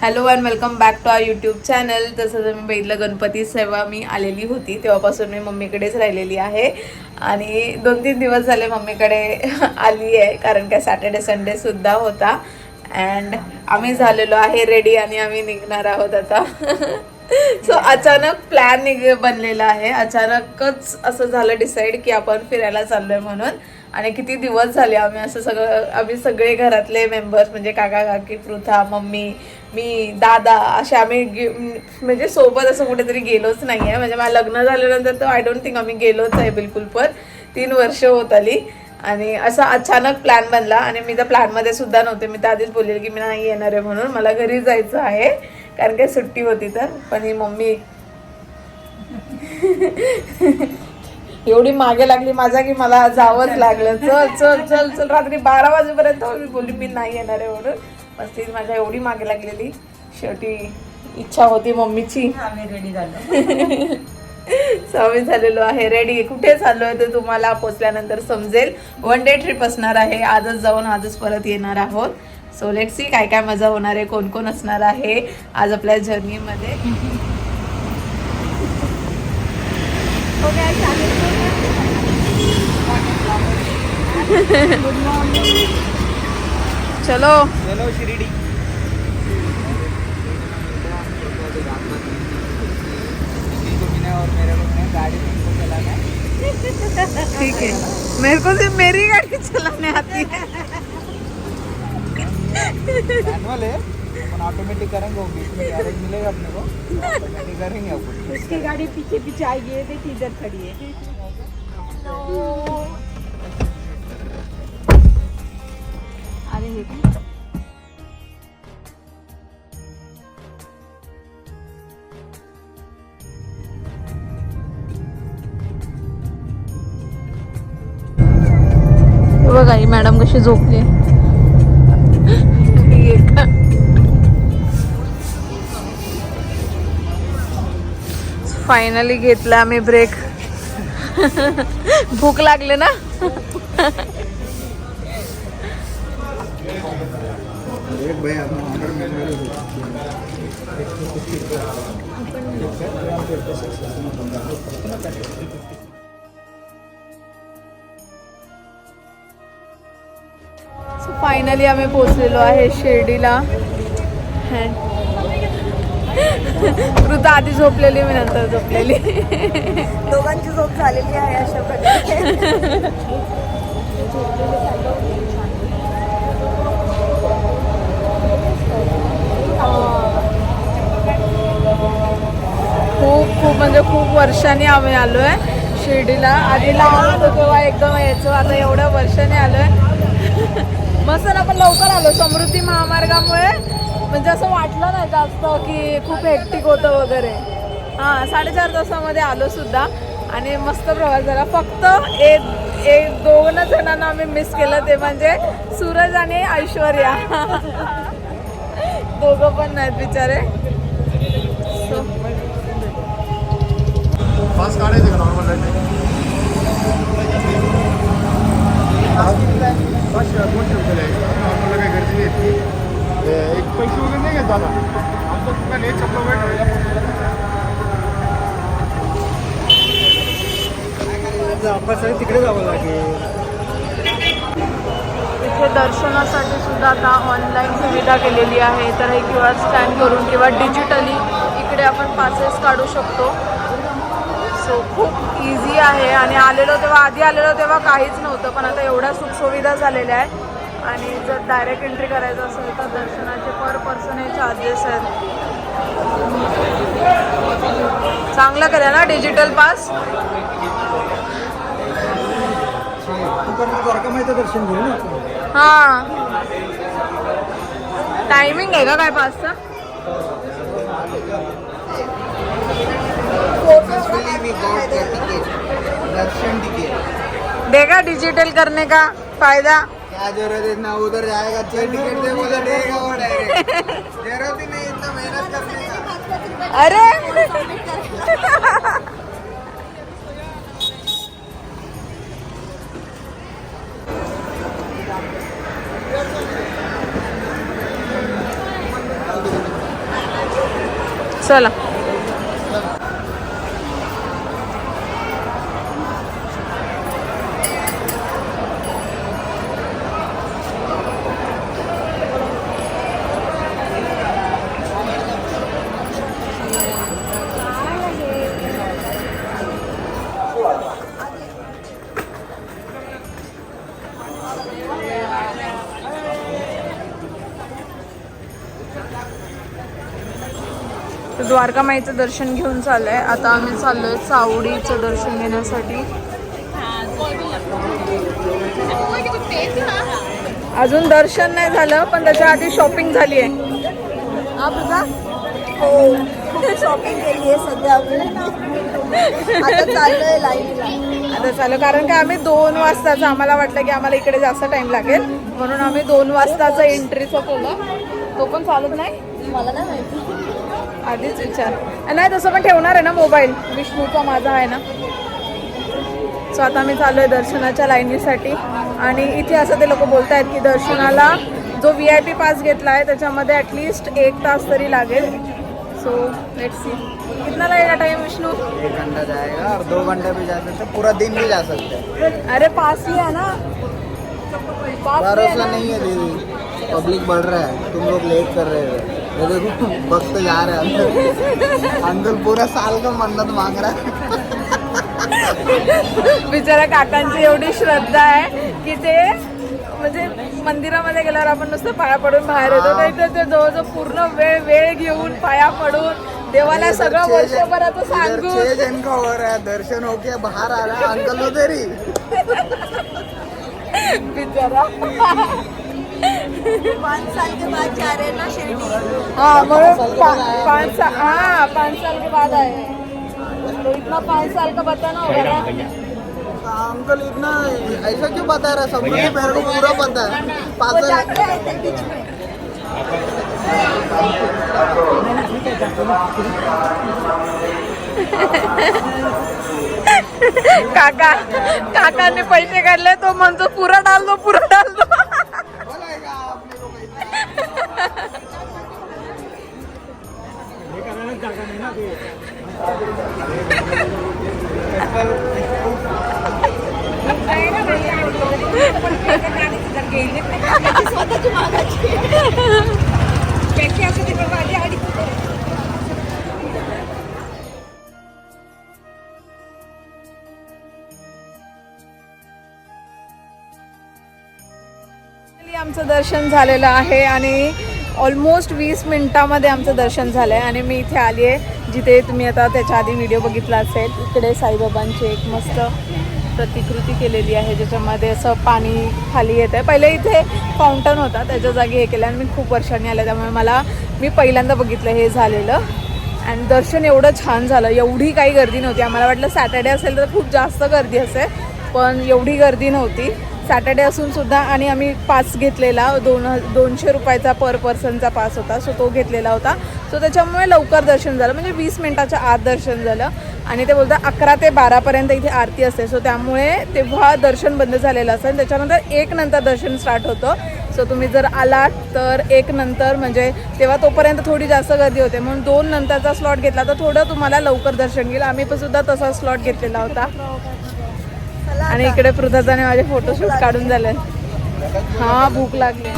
Hello and welcome back to our YouTube channel जसं जर मी बघितलं गणपती सेवा मी आलेली होती. तेव्हापासून मी मम्मीकडेच राहिलेली आहे. आणि दोन तीन दिवस झाले मम्मीकडे आली आहे कारण काय सॅटर्डे संडे सुद्धा होता. अँड आम्ही झालेलो आहे रेडी आणि आम्ही निघणार आहोत आता. सो अचानक प्लॅन निघ बनलेला आहे. अचानकच असं झालं डिसाईड की आपण फिरायला चाललो आहे म्हणून. आणि किती दिवस झाले आम्ही असं सगळं आम्ही सगळे घरातले मेंबर्स म्हणजे काका काकी पृथा मम्मी मी दादा असे आम्ही गे- म्हणजे सोबत असं कुठेतरी गेलोच नाही आहे म्हणजे माझं लग्न झाल्यानंतर तर आय डोंट थिंक आम्ही गेलोच आहे बिलकुल पण तीन वर्ष होत आली. आणि असा अचानक प्लॅन बनला आणि मी त्या प्लॅनमध्ये सुद्धा नव्हते. मी तर आधीच बोलले की मी नाही येणार आहे म्हणून मला घरी जायचं आहे. कारण काय सुट्टी होती तर. पण ही मम्मी एवढी मागे लागली माझा की मला जावंच लागलं. चल चल चल चल. रात्री बारा वाजेपर्यंत मी बोलली मी नाही येणार आहे म्हणून. पण ती माझ्या एवढी मागे लागलेली. शेवटी इच्छा होती मम्मीची. आम्ही रेडी झालो. सवय झालेलो आहे. रेडी कुठे चाललोय ते तुम्हाला पोचल्यानंतर समजेल. वन डे ट्रिप असणार आहे. आजच जाऊन आजच परत येणार आहोत. सो लेट सी काय काय मजा होणार आहे कोण कोण असणार आहे आज आपल्या जर्नीमध्ये चलो। चलो शिरडी और मेरे लोग ने गाड़ी तुमको चलाना है। ठीक है। मेरे को सिर्फ़ मेरी गाड़ी चलाने आती है। मैनुअल है। अपन ऑटोमेटिक करेंगे बीच में गैरेज मिलेगा अपने को। ऑटोमेटिक करेंगे उसकी गाड़ी पीछे पीछे आई है देखिए इधर खड़ी है। फायनली घेतला आम्ही ब्रेक भूक लागले ना? फायनली आम्ही पोचलेलो आहे शिर्डीला. वृद्धा आधी झोपलेली मी नंतर झोपलेली. दोघांची झोप झालेली आहे अशा प्रकारे. खूप खूप म्हणजे खूप वर्षांनी आम्ही आलो आहे शिर्डीला. आधी लहान होतो तेव्हा एकदम यायचो आता एवढ्या वर्षांनी आलो आहे मस्त ना आपण लवकर आलो. समृद्धी महामार्गामुळे म्हणजे असं वाटलं नाही जास्त की खूप हेक्टिक होतं वगैरे हां साडेचार तासामध्ये आलो सुद्धा आणि मस्त प्रवास झाला फक्त एक एक दोन जणांना आम्ही मिस केलं ते म्हणजे सूरज आणि ऐश्वर्या दोघं पण नाहीत बिचारे सो नॉर्मल एक पैसे वगैरे नाही घेत दादा. आमचं दुकान हे ठेवायला तिकडे जावं लागेल. इथे दर्शनासाठी सुद्धा आता ऑनलाईन सुविधा केलेली आहे. तर हे क्यू आर स्कॅन करून किंवा डिजिटली इकडे आपण पासेस काढू शकतो. सो खूप इझी आहे. आणि आलेलो तेव्हा आधी आलेलो तेव्हा काहीच नव्हतं पण आता एवढ्या सुखसुविधा झालेल्या आहेत. आणि जर डायरेक्ट एंट्री करायचं असेल तर दर्शनाचे पर पर्सन हे चार्जेस आहेत. चांगलं करा ना डिजिटल पास हां. टायमिंग आहे का काय टिकट. देखा डिजिटल करने का फायदा. ना उधर जाएगा छह टिकट दे उधर देगा वो डायरेक्ट जरूरत ही नहीं इतना मेहनत करने का अरे! चला. तर द्वारका माईचं दर्शन घेऊन चाललंय. आता आम्ही चाललोय चावडीचं दर्शन घेण्यासाठी. अजून दर्शन नाही झालं पण त्याच्या आधी शॉपिंग झाली आहे हा शॉपिंग केली आहे सध्या आता चाललोय लाईनला आता चालू कारण का आम्ही दोन वाजताचं आम्हाला वाटलं की आम्हाला इकडे जास्त टाइम लागेल. म्हणून आम्ही दोन वाजताचा एंट्रीचा केलं. तो पण चालत नाही? मला नाही माहिती. आधीच विचार. नाही तसं पण ठेवणार आहे ना मोबाईल. विष्णूचा माझा आहे ना. सो आता आम्ही चालू आहे दर्शनाच्या लाईनीसाठी. आणि इथे असं ते लोक बोलत आहेत की दर्शनाला जो व्ही आय पी पास घेतला आहे त्याच्यामध्ये ॲटलिस्ट एक तास तरी लागेल. सो लेट सी कितना लगेगा टाइम विष्णू? एक घंटा जाएगा और दो घंटे भी जा सकते हैं. पूरा दिन भी जा सकते हैं. अरे पास लिया ना. पास लिया भरोसा ना. नहीं है दीदी. पब्लिक बढ़ रहा है. तुम लोग लेट कर रहे हो. ये देखो वक्त जा रहे हैं अंकल अंकल पूरा साल का मन्नत मांग रहा है बिचारा काकांची एवढी श्रद्धा आहे की ते म्हणजे मंदिरामध्ये गेल्यावर आपण नुसतं पाया पडून बाहेर येतो. तर इथे ते जवळजवळ पूर्ण वेळ वेळ घेऊन पाया पडून देवाला सगळं वर्षभराचं सांगून जन का रहा दर्शन होके बाहर आ रहा है अंकल ही बिचारा. पाच साल के बाद जा रहे हैं ना शिरडी हाँ पा- पाँच साल हाँ पाँच साल के बाद आए हैं तो इतना पाँच साल का बताना होगा ना अंकल इतना ऐसा क्यों बता रहा है सब कुछ मेरे को पूरा पता है बीच में काका काकांनी पैसे काढले तो म्हणतो पुरा डाल दो पुरा डाल दो स्वतःची मागाची आमचं दर्शन झालेलं आहे आणि ऑलमोस्ट वीस मिनिटामध्ये आमचं दर्शन झालं आहे आणि मी इथे आली आहे जिथे तुम्ही आता त्याच्या आधी व्हिडिओ बघितला असेल इकडे साईबाबांची एक मस्त प्रतिकृती केलेली आहे ज्याच्यामध्ये असं पाणी खाली येत आहे पहिले इथे फाउंटन होता त्याच्या जागी हे केलं आणि मी खूप वर्षांनी आले त्यामुळे मला मी पहिल्यांदा बघितलं हे झालेलं. आणि दर्शन एवढं छान झालं. एवढी काही गर्दी नव्हती. आम्हाला वाटलं सॅटर्डे असेल तर खूप जास्त गर्दी असेल पण एवढी गर्दी नव्हती. सॅटर्डे असून सुद्धा आणि आम्ही पास घेतलेला दोन दोनशे रुपयाचा पर पर्सनचा पास होता सो तो घेतलेला होता. सो त्याच्यामुळे लवकर दर्शन झालं म्हणजे वीस मिनटाच्या आत दर्शन झालं. आणि ते बोलतात अकरा ते बारापर्यंत इथे आरती असते सो त्यामुळे तेव्हा दर्शन बंद झालेलं असतं. आणि त्याच्यानंतर एक नंतर दर्शन स्टार्ट होतं. सो तुम्ही जर आलात तर एक नंतर म्हणजे तेव्हा तोपर्यंत थोडी जास्त गर्दी होते. म्हणून दोन नंतरचा स्लॉट घेतला तर थोडं तुम्हाला लवकर दर्शन घेईल. आम्ही पण सुद्धा तसा स्लॉट घेतलेला होता. आणि इकडे पृथ्वीने माझे फोटोशूट काढून झाले. हा भूक लागली.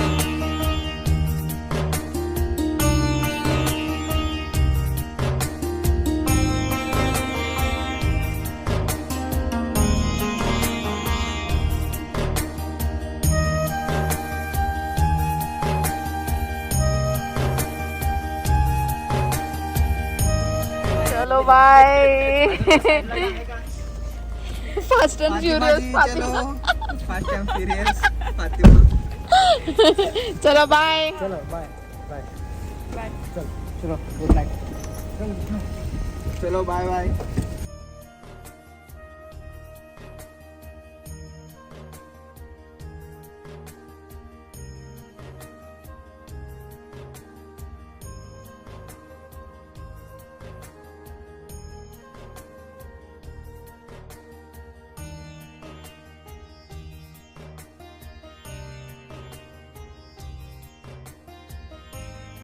चलो बाय फास्ट अँड फ्युरियस चलो फास्ट एंड फ्यूरियस फातिमा चलो बाय चलो बाय बाय चलो चलो गुड नाइट चलो बाय बाय